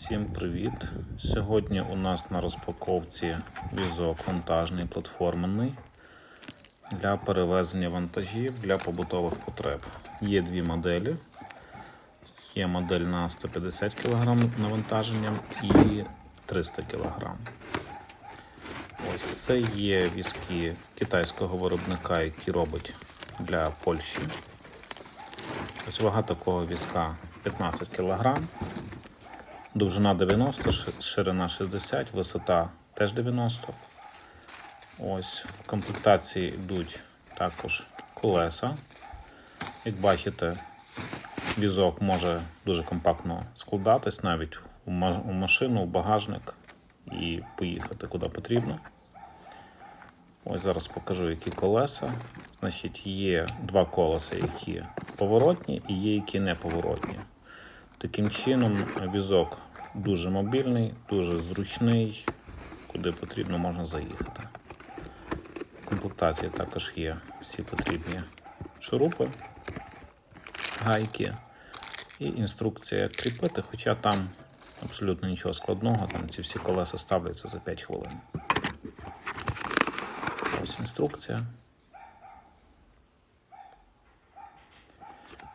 Всім привіт! Сьогодні у нас на розпаковці візок вантажний платформений для перевезення вантажів для побутових потреб. Є дві моделі. Є модель на 150 кг навантаженням і 300 кг. Ось це є візки китайського виробника, які робить для Польщі. Ось вага такого візка 15 кг. Довжина 90, ширина 60, висота теж 90. Ось в комплектації йдуть також колеса. Як бачите, візок може дуже компактно складатись навіть у машину, у багажник і поїхати куди потрібно. Ось зараз покажу, які колеса. Значить, є два колеса, які поворотні, і є які не поворотні. Таким чином, візок дуже мобільний, дуже зручний, куди потрібно можна заїхати. В комплектації також є всі потрібні шурупи, гайки і інструкція кріпити, хоча там абсолютно нічого складного, там ці всі колеса ставляться за 5 хвилин. Ось інструкція.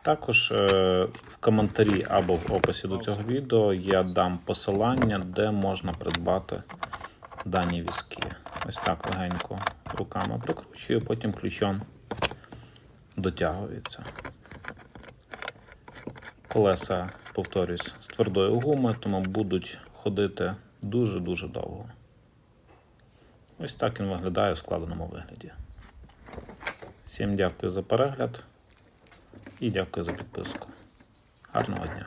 Також е, в коментарі або в описі до цього відео я дам посилання, де можна придбати дані візки. Ось так легенько руками прикручую, потім ключом дотягується. Колеса, повторюсь, з твердої гуми, тому будуть ходити дуже-дуже довго. Ось так він виглядає у складеному вигляді. Всім дякую за перегляд і дякую за підписку. Гарного дня!